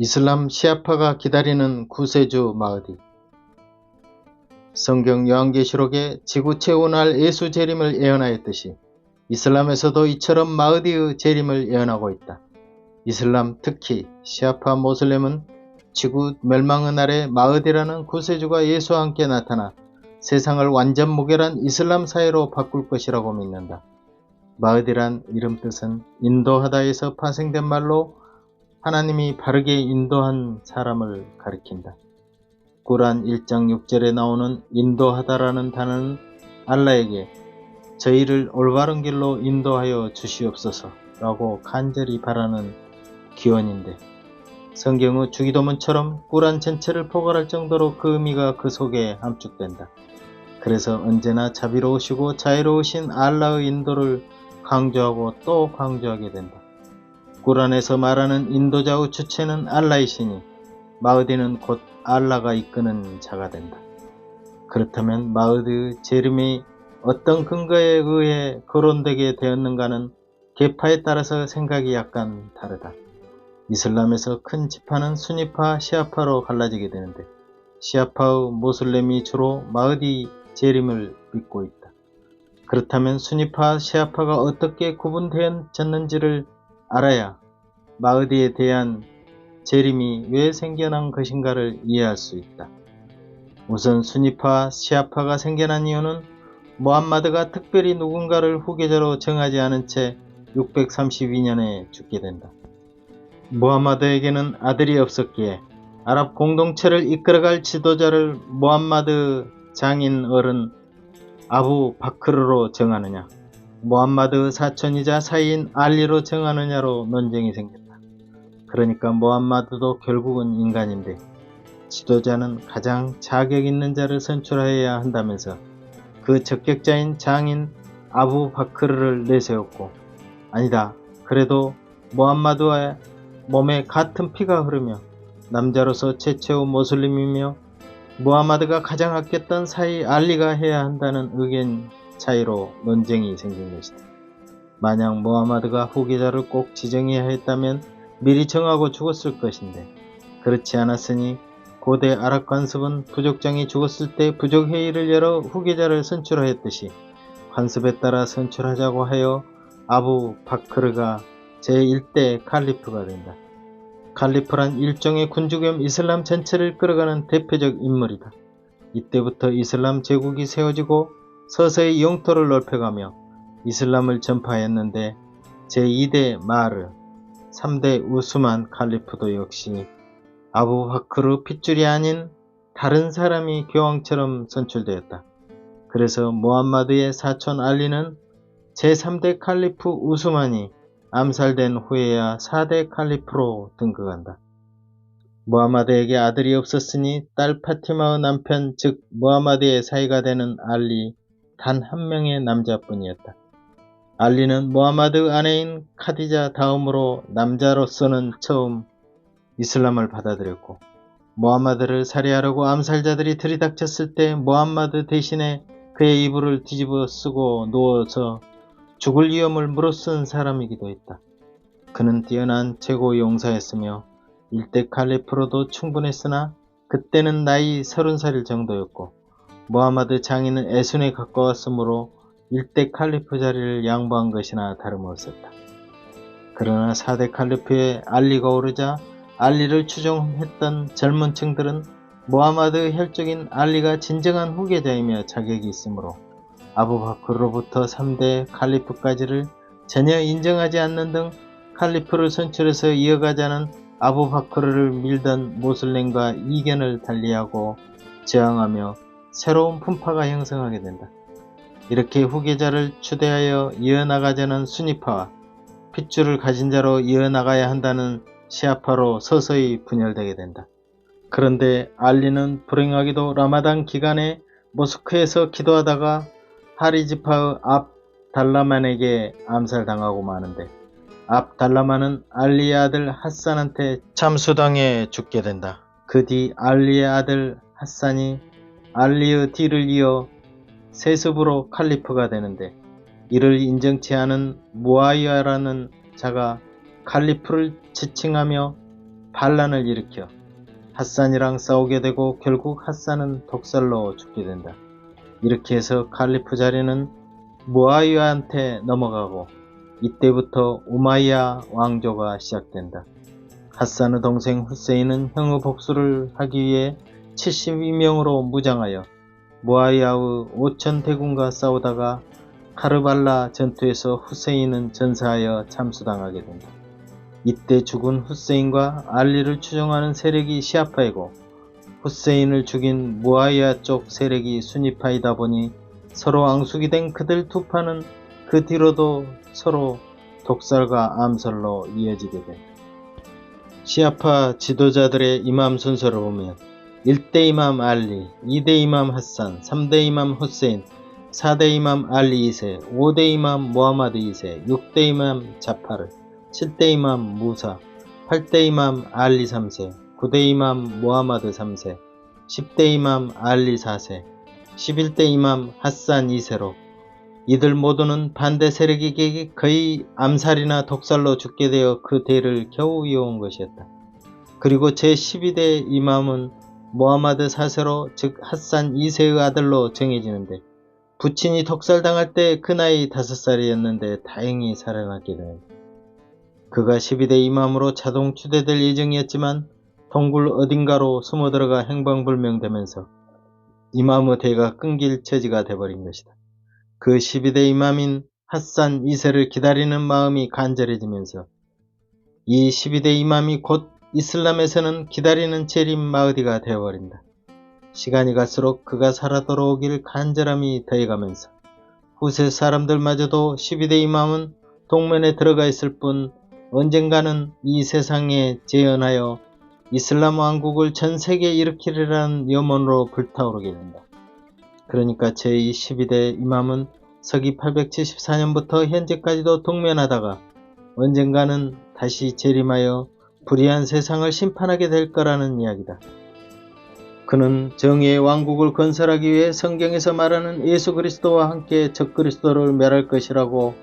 이슬람 시아파가 기다리는 구세주 마흐디 성경 요한계시록에 지구 최후날 예수 재림을 예언하였듯이 이슬람에서도 이처럼 마흐디의 재림을 예언하고 있다. 이슬람 특히 시아파 모슬렘은 지구 멸망의 날에 마흐디라는 구세주가 예수와 함께 나타나 세상을 완전 무결한 이슬람 사회로 바꿀 것이라고 믿는다. 마흐디란 이름 뜻은 인도하다에서 파생된 말로 하나님이 바르게 인도한 사람을 가리킨다. 꾸란 1장 6절에 나오는 인도하다라는 단어는 알라에게 저희를 올바른 길로 인도하여 주시옵소서 라고 간절히 바라는 기원인데 성경의 주기도문처럼 꾸란 전체를 포괄할 정도로 그 의미가 그 속에 함축된다. 그래서 언제나 자비로우시고 자유로우신 알라의 인도를 강조하고 또 강조하게 된다. 꾸란에서 말하는 인도자의 주체는 알라이시니 마흐디는 곧 알라가 이끄는 자가 된다. 그렇다면 마흐디의 재림이 어떤 근거에 의해 거론되게 되었는가는 계파에 따라서 생각이 약간 다르다. 이슬람에서 큰 지파는 수니파, 시아파로 갈라지게 되는데 시아파의 모슬렘이 주로 마흐디 재림을 믿고 있다. 그렇다면 수니파, 시아파가 어떻게 구분되었는지를 알아야 마흐디에 대한 재림이 왜 생겨난 것인가를 이해할 수 있다. 우선 수니파, 시아파가 생겨난 이유는 모함마드가 특별히 누군가를 후계자로 정하지 않은 채 632년에 죽게 된다. 모함마드에게는 아들이 없었기에 아랍 공동체를 이끌어갈 지도자를 모함마드 장인 어른 아부 바크르로 정하느냐 모함마드 사촌이자 사이인 알리로 정하느냐로 논쟁이 생겼다. 그러니까 모함마드도 결국은 인간인데 지도자는 가장 자격 있는 자를 선출하여야 한다면서 그 적격자인 장인 아부 바크르를 내세웠고 아니다 그래도 모함마드와 몸에 같은 피가 흐르며 남자로서 최초의 모슬림이며 무하마드가 가장 아꼈던 사이 알리가 해야 한다는 의견 차이로 논쟁이 생긴 것이다. 만약 무하마드가 후계자를 꼭 지정해야 했다면 미리 정하고 죽었을 것인데 그렇지 않았으니 고대 아랍 관습은 부족장이 죽었을 때 부족회의를 열어 후계자를 선출하였듯이 관습에 따라 선출하자고 하여 아부 바크르가 제1대 칼리프가 된다. 칼리프란 일종의 군주 겸 이슬람 전체를 끌어가는 대표적 인물이다. 이때부터 이슬람 제국이 세워지고 서서히 영토를 넓혀가며 이슬람을 전파했는데 제2대 마르, 3대 우스만 칼리프도 역시 아부 바크르 핏줄이 아닌 다른 사람이 교황처럼 선출되었다. 그래서 무함마드의 사촌 알리는 제3대 칼리프 우스만이 암살된 후에야 4대 칼리프로 등극한다. 무하마드에게 아들이 없었으니 딸 파티마의 남편 즉 무하마드의 사이가 되는 알리 단 한 명의 남자뿐이었다. 알리는 무하마드 아내인 카디자 다음으로 남자로서는 처음 이슬람을 받아들였고 무하마드를 살해하려고 암살자들이 들이닥쳤을 때 무함마드 대신에 그의 이불을 뒤집어 쓰고 누워서 죽을 위험을 물어쓴 사람이기도 했다. 그는 뛰어난 최고 용사였으며 일대 칼리프로도 충분했으나 그때는 나이 서른 살 정도였고 모하마드 장인은 애순에 가까웠으므로 일대 칼리프 자리를 양보한 것이나 다름없었다. 그러나 4대 칼리프의 알리가 오르자 알리를 추종했던 젊은 층들은 모하마드 혈족인 알리가 진정한 후계자이며 자격이 있으므로 아부바크로부터 3대 칼리프까지를 전혀 인정하지 않는 등 칼리프를 선출해서 이어가자는 아부바크르를 밀던 모슬렘과 이견을 달리하고 저항하며 새로운 분파가 형성하게 된다. 이렇게 후계자를 추대하여 이어나가자는 순위파와 핏줄을 가진 자로 이어나가야 한다는 시아파로 서서히 분열되게 된다. 그런데 알리는 불행하게도 라마단 기간에 모스크에서 기도하다가 하리지파의 앞 달라만에게 암살당하고 마는데 앞 달라만은 알리의 아들 핫산한테 참수당해 죽게 된다. 그 뒤 알리의 아들 핫산이 알리의 뒤를 이어 세습으로 칼리프가 되는데 이를 인정치 않은 무아이아라는 자가 칼리프를 지칭하며 반란을 일으켜 핫산이랑 싸우게 되고 결국 핫산은 독살로 죽게 된다. 이렇게 해서 칼리프 자리는 무아위아한테 넘어가고 이때부터 우마이야 왕조가 시작된다. 핫산의 동생 후세인은 형의 복수를 하기 위해 72명으로 무장하여 무아이야의 5천 대군과 싸우다가 카르발라 전투에서 후세인은 전사하여 참수당하게 된다. 이때 죽은 후세인과 알리를 추종하는 세력이 시아파이고 후세인을 죽인 무아이야 쪽 세력이 순위파이다 보니 서로 앙숙이 된 그들 두 파는 그 뒤로도 서로 독살과 암살로 이어지게 된다. 시아파 지도자들의 이맘 순서를 보면 1대 이맘 알리, 2대 이맘 핫산, 3대 이맘 후세인, 4대 이맘 알리 2세, 5대 이맘 무하마드 2세, 6대 이맘 자파르, 7대 이맘 무사, 8대 이맘 알리 3세, 9대 이맘 무하마드 3세, 10대 이맘 알리 4세, 11대 이맘 핫산 2세로 이들 모두는 반대 세력에게 거의 암살이나 독살로 죽게 되어 그 대를 겨우 이어온 것이었다. 그리고 제12대 이맘은 모하마드 4세로 즉 핫산 2세의 아들로 정해지는데 부친이 독살당할 때 그 나이 5살이었는데 다행히 살아남게 됩니다. 그가 12대 이맘으로 자동 추대될 예정이었지만 동굴 어딘가로 숨어 들어가 행방불명되면서 이맘의 대가 끊길 처지가 돼버린 것이다. 그 12대 이맘인 핫산 2세를 기다리는 마음이 간절해지면서 이 12대 이맘이 곧 이슬람에서는 기다리는 재림 마흐디가 되어버린다. 시간이 갈수록 그가 살아 돌아오길 간절함이 더해가면서 후세 사람들마저도 12대 이맘은 동면에 들어가 있을 뿐 언젠가는 이 세상에 재현하여 이슬람 왕국을 전 세계에 일으키리라는 염원으로 불타오르게 된다. 그러니까 제2 12대 이맘은 서기 874년부터 현재까지도 동면하다가 언젠가는 다시 재림하여 불의한 세상을 심판하게 될 거라는 이야기다. 그는 정의의 왕국을 건설하기 위해 성경에서 말하는 예수 그리스도와 함께 적그리스도를 멸할 것이라고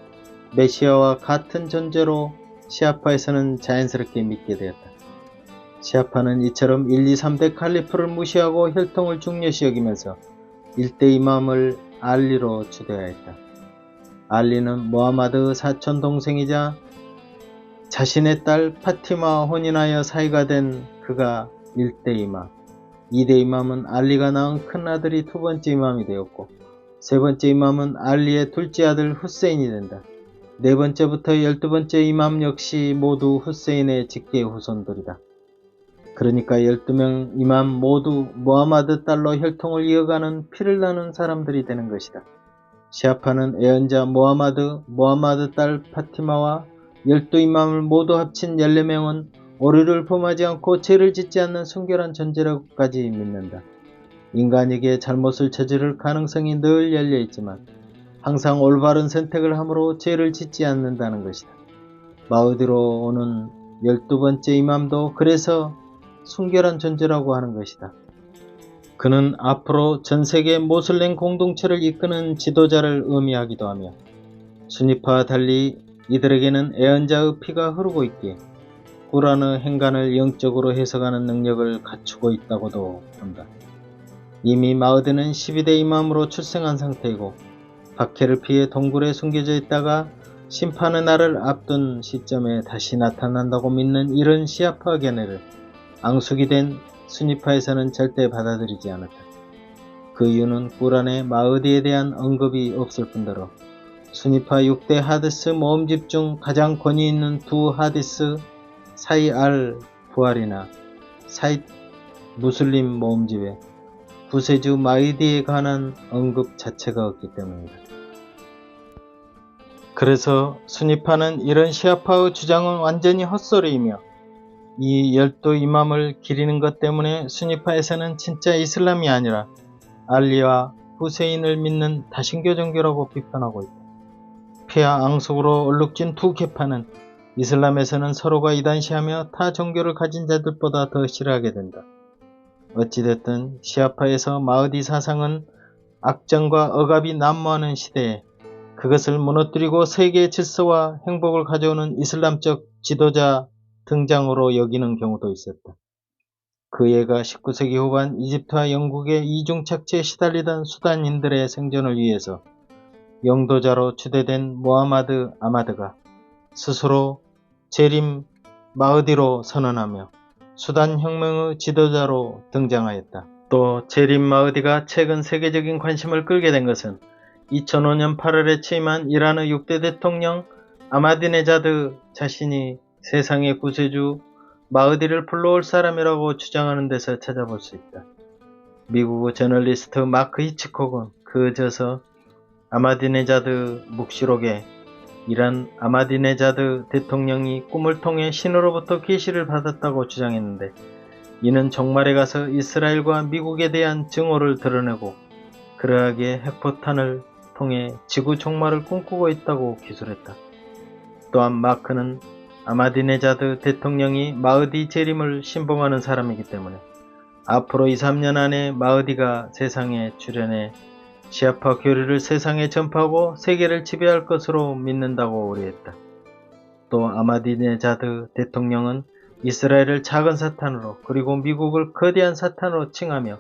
메시아와 같은 존재로 시아파에서는 자연스럽게 믿게 되었다. 시아파는 이처럼 1, 2, 3대 칼리프를 무시하고 혈통을 중요시 여기면서 1대 이맘을 알리로 추대하였다. 알리는 모하마드 사촌 동생이자 자신의 딸 파티마와 혼인하여 사이가 된 그가 1대 이맘, 2대 이맘은 알리가 낳은 큰아들이 두 번째 이맘이 되었고 세 번째 이맘은 알리의 둘째 아들 후세인이 된다. 네 번째부터 열두 번째 이맘 역시 모두 후세인의 직계 후손들이다. 그러니까 12명 이맘 모두 모하마드 딸로 혈통을 이어가는 피를 나는 사람들이 되는 것이다. 시아파는 애언자 모하마드, 모하마드 딸 파티마와 열두 이맘을 모두 합친 14명은 오류를 범하지 않고 죄를 짓지 않는 순결한 존재라고까지 믿는다. 인간에게 잘못을 저지를 가능성이 늘 열려 있지만 항상 올바른 선택을 함으로 죄를 짓지 않는다는 것이다. 마우디로 오는 열두 번째 이맘도 그래서 순결한 존재라고 하는 것이다. 그는 앞으로 전 세계 모슬렘 공동체를 이끄는 지도자를 의미하기도 하며 순위파와 달리 이들에게는 애언자의 피가 흐르고 있기에 꾸란의 행간을 영적으로 해석하는 능력을 갖추고 있다고도 본다. 이미 마흐드는 12대 이맘으로 출생한 상태이고 박해를 피해 동굴에 숨겨져 있다가 심판의 날을 앞둔 시점에 다시 나타난다고 믿는 이런 시아파 견해를 앙숙이 된 순위파에서는 절대 받아들이지 않았다. 그 이유는 꾸란에 마흐디에 대한 언급이 없을 뿐더러 순위파 6대 하디스 모음집 중 가장 권위 있는 두 하디스 사이 알 부알이나 사이 무슬림 모음집에 구세주 마이디에 관한 언급 자체가 없기 때문이다. 그래서 순위파는 이런 시아파의 주장은 완전히 헛소리이며 이 열두 이맘을 기리는 것 때문에 순위파에서는 진짜 이슬람이 아니라 알리와 후세인을 믿는 다신교 종교라고 비판하고 있다. 폐하 앙숙으로 얼룩진 두 계파는 이슬람에서는 서로가 이단시하며 타 종교를 가진 자들보다 더 싫어하게 된다. 어찌됐든 시아파에서 마흐디 사상은 악정과 억압이 난무하는 시대에 그것을 무너뜨리고 세계의 질서와 행복을 가져오는 이슬람적 지도자 등장으로 여기는 경우도 있었다. 그 예가 19세기 후반 이집트와 영국의 이중 착취에 시달리던 수단인들의 생존을 위해서 영도자로 추대된 모하마드 아마드가 스스로 제림 마흐디로 선언하며 수단 혁명의 지도자로 등장하였다. 또 제림 마흐디가 최근 세계적인 관심을 끌게 된 것은 2005년 8월에 취임한 이란의 6대 대통령 아마디네자드 자신이 세상의 구세주 마흐디를 불러올 사람이라고 주장하는 데서 찾아볼 수 있다. 미국의 저널리스트 마크 히치콕은 그저서 아마디네자드 묵시록에 이란 아마디네자드 대통령이 꿈을 통해 신으로부터 계시를 받았다고 주장했는데 이는 정말에 가서 이스라엘과 미국에 대한 증오를 드러내고 그러하게 핵포탄을 통해 지구 종말을 꿈꾸고 있다고 기술했다. 또한 마크는 아마디네자드 대통령이 마흐디 재림을 신봉하는 사람이기 때문에 앞으로 2, 3년 안에 마흐디가 세상에 출현해 시아파 교리를 세상에 전파하고 세계를 지배할 것으로 믿는다고 우려했다. 또 아마디네자드 대통령은 이스라엘을 작은 사탄으로 그리고 미국을 거대한 사탄으로 칭하며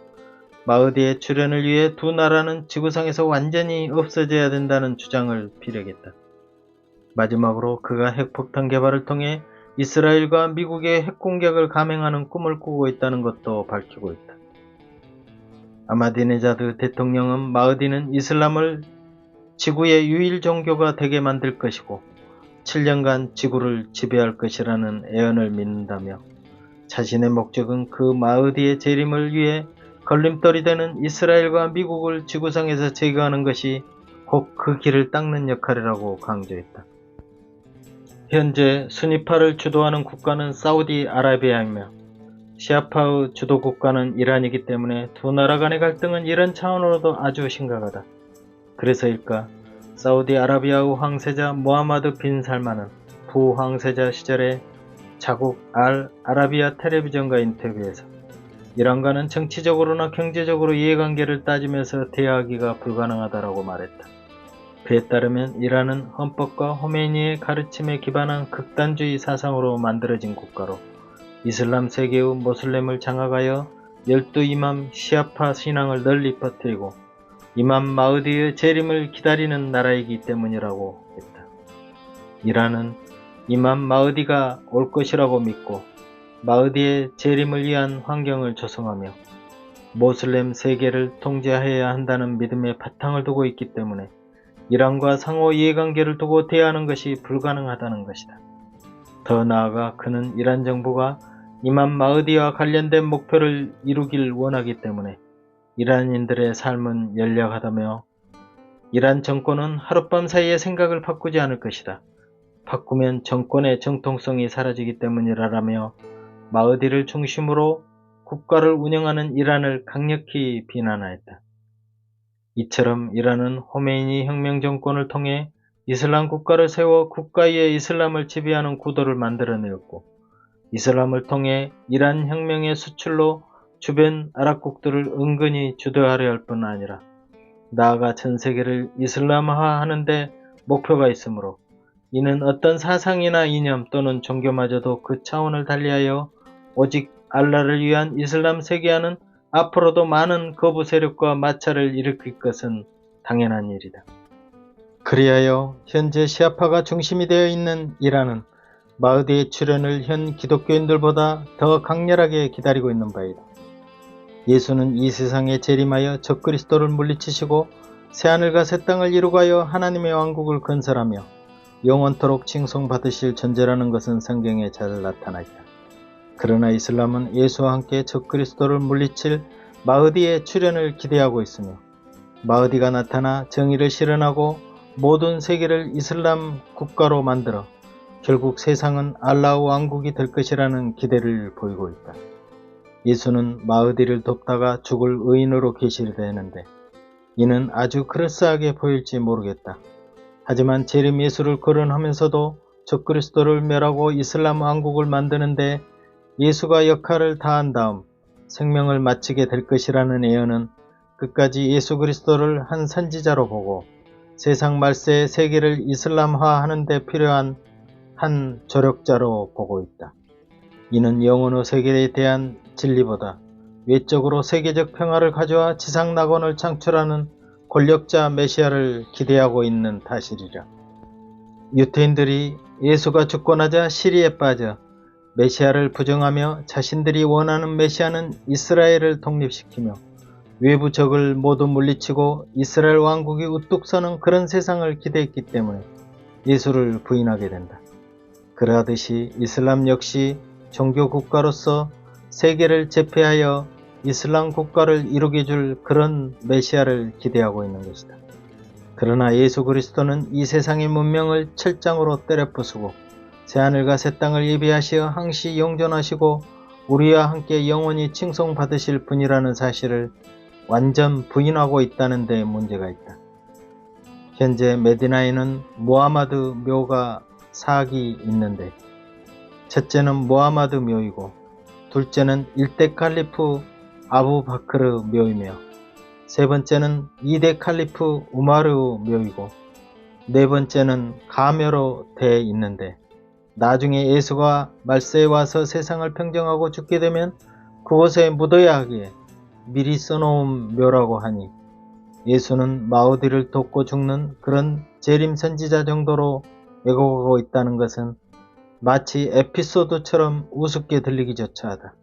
마흐디의 출현을 위해 두 나라는 지구상에서 완전히 없어져야 된다는 주장을 피력했다. 마지막으로 그가 핵폭탄 개발을 통해 이스라엘과 미국의 핵공격을 감행하는 꿈을 꾸고 있다는 것도 밝히고 있다. 아마디네자드 대통령은 마흐디는 이슬람을 지구의 유일 종교가 되게 만들 것이고 7년간 지구를 지배할 것이라는 애언을 믿는다며 자신의 목적은 그 마흐디의 재림을 위해 걸림돌이 되는 이스라엘과 미국을 지구상에서 제거하는 것이 곧 그 길을 닦는 역할이라고 강조했다. 현재 순위파를 주도하는 국가는 사우디아라비아이며 시아파의 주도 국가는 이란이기 때문에 두 나라 간의 갈등은 이런 차원으로도 아주 심각하다. 그래서일까 사우디아라비아의 황세자 모하마드 빈 살만은 부황세자 시절에 자국 알 아라비아 텔레비전과 인터뷰에서 이란과는 정치적으로나 경제적으로 이해관계를 따지면서 대화하기가 불가능하다라고 말했다. 그에 따르면 이란은 헌법과 호메니의 가르침에 기반한 극단주의 사상으로 만들어진 국가로 이슬람 세계의 모슬렘을 장악하여 열두 이맘 시아파 신앙을 널리 퍼뜨리고 이맘 마흐디의 재림을 기다리는 나라이기 때문이라고 했다. 이란은 이맘 마흐디가 올 것이라고 믿고 마흐디의 재림을 위한 환경을 조성하며 모슬렘 세계를 통제해야 한다는 믿음에 바탕을 두고 있기 때문에 이란과 상호 이해관계를 두고 대하는 것이 불가능하다는 것이다. 더 나아가 그는 이란 정부가 이맘 마흐디와 관련된 목표를 이루길 원하기 때문에 이란인들의 삶은 연약하다며 이란 정권은 하룻밤 사이에 생각을 바꾸지 않을 것이다. 바꾸면 정권의 정통성이 사라지기 때문이라라며 마흐디를 중심으로 국가를 운영하는 이란을 강력히 비난하였다. 이처럼 이란은 호메이니 혁명 정권을 통해 이슬람 국가를 세워 국가의 이슬람을 지배하는 구도를 만들어내었고 이슬람을 통해 이란 혁명의 수출로 주변 아랍국들을 은근히 주도하려 할 뿐 아니라 나아가 전 세계를 이슬람화하는 데 목표가 있으므로 이는 어떤 사상이나 이념 또는 종교마저도 그 차원을 달리하여 오직 알라를 위한 이슬람 세계화는 앞으로도 많은 거부 세력과 마찰을 일으킬 것은 당연한 일이다. 그리하여 현재 시아파가 중심이 되어 있는 이란은 마흐디의 출현을 현 기독교인들보다 더 강렬하게 기다리고 있는 바이다. 예수는 이 세상에 재림하여 적그리스도를 물리치시고 새하늘과 새 땅을 이루가여 하나님의 왕국을 건설하며 영원토록 칭송받으실 존재라는 것은 성경에 잘 나타나 있다. 그러나 이슬람은 예수와 함께 적그리스도를 물리칠 마흐디의 출현을 기대하고 있으며 마흐디가 나타나 정의를 실현하고 모든 세계를 이슬람 국가로 만들어 결국 세상은 알라우 왕국이 될 것이라는 기대를 보이고 있다. 예수는 마흐디를 돕다가 죽을 의인으로 계시되는데 이는 아주 그럴싸하게 보일지 모르겠다. 하지만 재림 예수를 거론하면서도 적그리스도를 멸하고 이슬람 왕국을 만드는데 예수가 역할을 다한 다음 생명을 마치게 될 것이라는 예언은 끝까지 예수 그리스도를 한 선지자로 보고 세상 말세의 세계를 이슬람화하는 데 필요한 한 조력자로 보고 있다. 이는 영혼의 세계에 대한 진리보다 외적으로 세계적 평화를 가져와 지상 낙원을 창출하는 권력자 메시아를 기대하고 있는 탓이리라. 유태인들이 예수가 죽고 나자 시리에 빠져 메시아를 부정하며 자신들이 원하는 메시아는 이스라엘을 독립시키며 외부 적을 모두 물리치고 이스라엘 왕국이 우뚝 서는 그런 세상을 기대했기 때문에 예수를 부인하게 된다. 그러하듯이 이슬람 역시 종교 국가로서 세계를 제패하여 이슬람 국가를 이루게 줄 그런 메시아를 기대하고 있는 것이다. 그러나 예수 그리스도는 이 세상의 문명을 철장으로 때려 부수고 새하늘과 새 땅을 예비하시어 항시 영존하시고 우리와 함께 영원히 칭송받으실 분이라는 사실을 완전 부인하고 있다는 데 문제가 있다. 현재 메디나에는 모하마드 묘가 사악이 있는데 첫째는 모하마드 묘이고 둘째는 일대 칼리프 아부 바크르 묘이며 세 번째는 이대 칼리프 우마르 묘이고 네 번째는 가묘로 돼 있는데 나중에 예수가 말세에 와서 세상을 평정하고 죽게 되면 그곳에 묻어야 하기에 미리 써놓은 묘라고 하니 예수는 마우디를 돕고 죽는 그런 재림 선지자 정도로 왜곡하고 있다는 것은 마치 에피소드처럼 우습게 들리기조차 하다.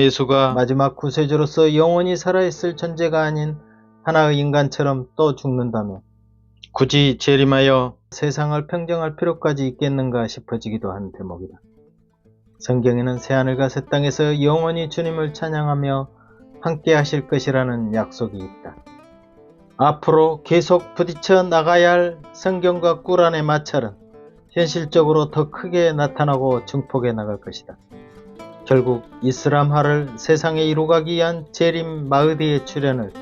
예수가 마지막 구세주로서 영원히 살아있을 존재가 아닌 하나의 인간처럼 또 죽는다면 굳이 재림하여 세상을 평정할 필요까지 있겠는가 싶어지기도 한 대목이다. 성경에는 새하늘과 새 땅에서 영원히 주님을 찬양하며 함께 하실 것이라는 약속이 있다. 앞으로 계속 부딪혀 나가야 할 성경과 꾸란의 마찰은 현실적으로 더 크게 나타나고 증폭해 나갈 것이다. 결국 이슬람화를 세상에 이루가기 위한 재림 마흐디의 출현을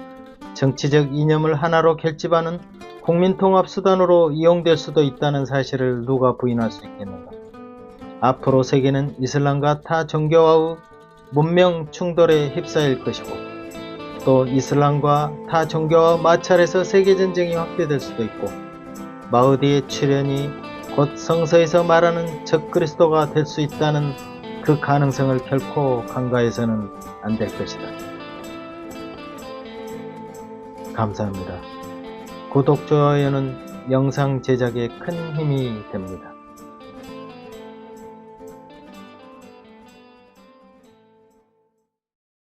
정치적 이념을 하나로 결집하는 국민통합수단으로 이용될 수도 있다는 사실을 누가 부인할 수 있겠는가. 앞으로 세계는 이슬람과 타 종교와의 문명 충돌에 휩싸일 것이고 또 이슬람과 타 종교와 마찰에서 세계 전쟁이 확대될 수도 있고 마흐디의 출현이 곧 성서에서 말하는 적그리스도가 될 수 있다는 그 가능성을 결코 간과해서는 안 될 것이다. 감사합니다. 구독, 좋아요는 영상 제작에 큰 힘이 됩니다.